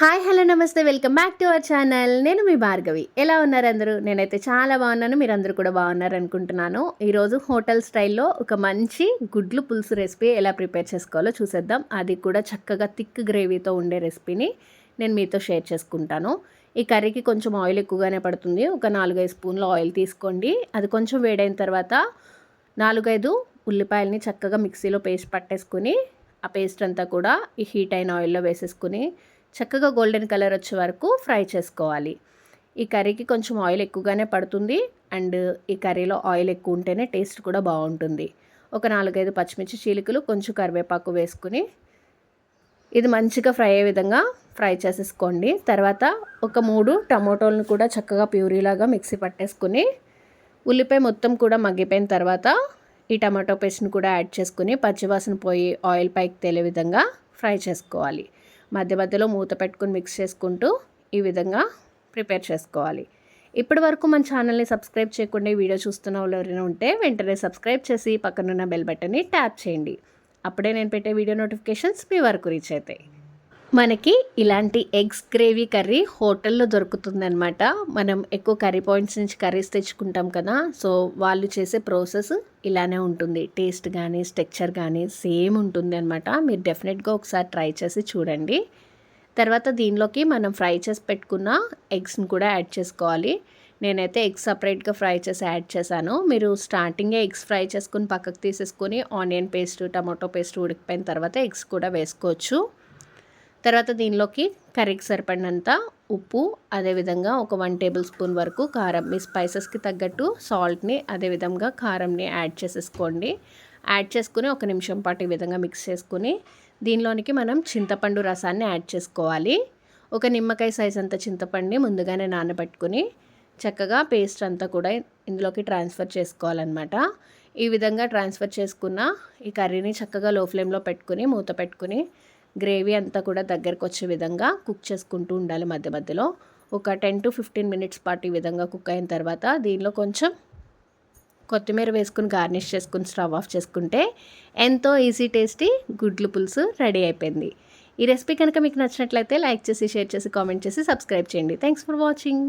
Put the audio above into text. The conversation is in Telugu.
హాయ్ హలో నమస్తే. Welcome back to our channel. నేను మీ భార్గవి. ఎలా ఉన్నారు అందరూ? నేనైతే చాలా బాగున్నాను. మీరు కూడా బాగున్నారు అనుకుంటున్నాను. ఈరోజు హోటల్ స్టైల్లో ఒక మంచి గుడ్లు పులుసు రెసిపీ ఎలా ప్రిపేర్ చేసుకోవాలో చూసేద్దాం. అది కూడా చక్కగా థిక్ గ్రేవీతో ఉండే రెసిపీని నేను మీతో షేర్ చేసుకుంటాను. ఈ కర్రీకి కొంచెం ఆయిల్ ఎక్కువగానే పడుతుంది. ఒక నాలుగైదు స్పూన్ల ఆయిల్ తీసుకోండి. అది కొంచెం వేడైన తర్వాత నాలుగైదు ఉల్లిపాయలని చక్కగా మిక్సీలో పేస్ట్ పట్టేసుకుని ఆ పేస్ట్ అంతా కూడా ఈ హీట్ అయిన ఆయిల్లో వేసేసుకుని చక్కగా గోల్డెన్ కలర్ వచ్చే వరకు ఫ్రై చేసుకోవాలి. ఈ కర్రీకి కొంచెం ఆయిల్ ఎక్కువగానే పడుతుంది. అండ్ ఈ కర్రీలో ఆయిల్ ఎక్కువ ఉంటేనే టేస్ట్ కూడా బాగుంటుంది. ఒక నాలుగైదు పచ్చిమిర్చి చీలికలు కొంచెం కరివేపాకు వేసుకుని ఇది మంచిగా ఫ్రై అయ్యే విధంగా ఫ్రై చేసేసుకోండి. తర్వాత ఒక మూడు టమోటోలను కూడా చక్కగా ప్యూరీలాగా మిక్సీ పట్టేసుకుని ఉల్లిపాయ మొత్తం కూడా మగ్గిపోయిన తర్వాత ఈ టమాటో పేస్ట్ని కూడా యాడ్ చేసుకుని పచ్చివాసన పోయి ఆయిల్ పైకి తేలే విధంగా ఫ్రై చేసుకోవాలి. మధ్య మధ్యలో మూత పెట్టుకుని మిక్స్ చేసుకుంటూ ఈ విధంగా ప్రిపేర్ చేసుకోవాలి. ఇప్పటి వరకు మన ఛానల్ని సబ్స్క్రైబ్ చేయకుండా వీడియో చూస్తున్న వాళ్ళు ఎవరైనా ఉంటే వెంటనే సబ్స్క్రైబ్ చేసి పక్కనున్న బెల్ బటన్ని ట్యాప్ చేయండి. అప్పుడే నేను పెట్టే వీడియో నోటిఫికేషన్స్ మీ వరకు రీచ్ అవుతాయి. మనకి ఇలాంటి ఎగ్స్ గ్రేవీ కర్రీ హోటల్లో దొరుకుతుందనమాట మనం ఎక్కువ కర్రీ పాయింట్స్ నుంచి కర్రీస్ తెచ్చుకుంటాం కదా సో వాళ్ళు చేసే ప్రాసెస్ ఇలానే ఉంటుంది. టేస్ట్ కానీ స్ట్రక్చర్ కానీ సేమ్ ఉంటుంది అనమాట మీరు డెఫినెట్గా ఒకసారి ట్రై చేసి చూడండి. తర్వాత దీనిలోకి మనం ఫ్రై చేసి పెట్టుకున్న ఎగ్స్ని కూడా యాడ్ చేసుకోవాలి. నేనైతే ఎగ్స్ సపరేట్గా ఫ్రై చేసి యాడ్ చేశాను. మీరు స్టార్టింగే ఎగ్స్ ఫ్రై చేసుకుని పక్కకు తీసేసుకొని ఆనియన్ పేస్ట్ టమాటో పేస్ట్ ఉడికిపోయిన తర్వాత ఎగ్స్ కూడా వేసుకోవచ్చు. తర్వాత దీనిలోకి కర్రీకి సరిపడినంత ఉప్పు అదేవిధంగా ఒక వన్ టేబుల్ స్పూన్ వరకు కారం మీ స్పైసెస్కి తగ్గట్టు సాల్ట్ని అదేవిధంగా కారంని యాడ్ చేసేసుకోండి. యాడ్ చేసుకుని ఒక నిమిషం పాటు ఈ విధంగా మిక్స్ చేసుకుని దీనిలోనికి మనం చింతపండు రసాన్ని యాడ్ చేసుకోవాలి. ఒక నిమ్మకాయ సైజ్ అంత చింతపండుని ముందుగానే నానబెట్టుకుని చక్కగా పేస్ట్ అంతా కూడా ఇందులోకి ట్రాన్స్ఫర్ చేసుకోవాలన్నమాట. ఈ విధంగా ట్రాన్స్ఫర్ చేసుకున్న ఈ కర్రీని చక్కగా లో ఫ్లేమ్లో పెట్టుకుని మూత పెట్టుకుని గ్రేవీ అంతా కూడా దగ్గరకు వచ్చే విధంగా కుక్ చేసుకుంటూ ఉండాలి మధ్య మధ్యలో. ఒక టెన్ టు ఫిఫ్టీన్ మినిట్స్ పాటు ఈ విధంగా కుక్ అయిన తర్వాత దీనిలో కొంచెం కొత్తిమీర వేసుకుని గార్నిష్ చేసుకుని స్టవ్ ఆఫ్ చేసుకుంటే ఎంతో ఈజీ టేస్టీ గుడ్లు పులుసు రెడీ అయిపోయింది. ఈ రెసిపీ కనుక మీకు నచ్చినట్లయితే లైక్ చేసి షేర్ చేసి కామెంట్ చేసి సబ్స్క్రైబ్ చేయండి. Thanks for watching.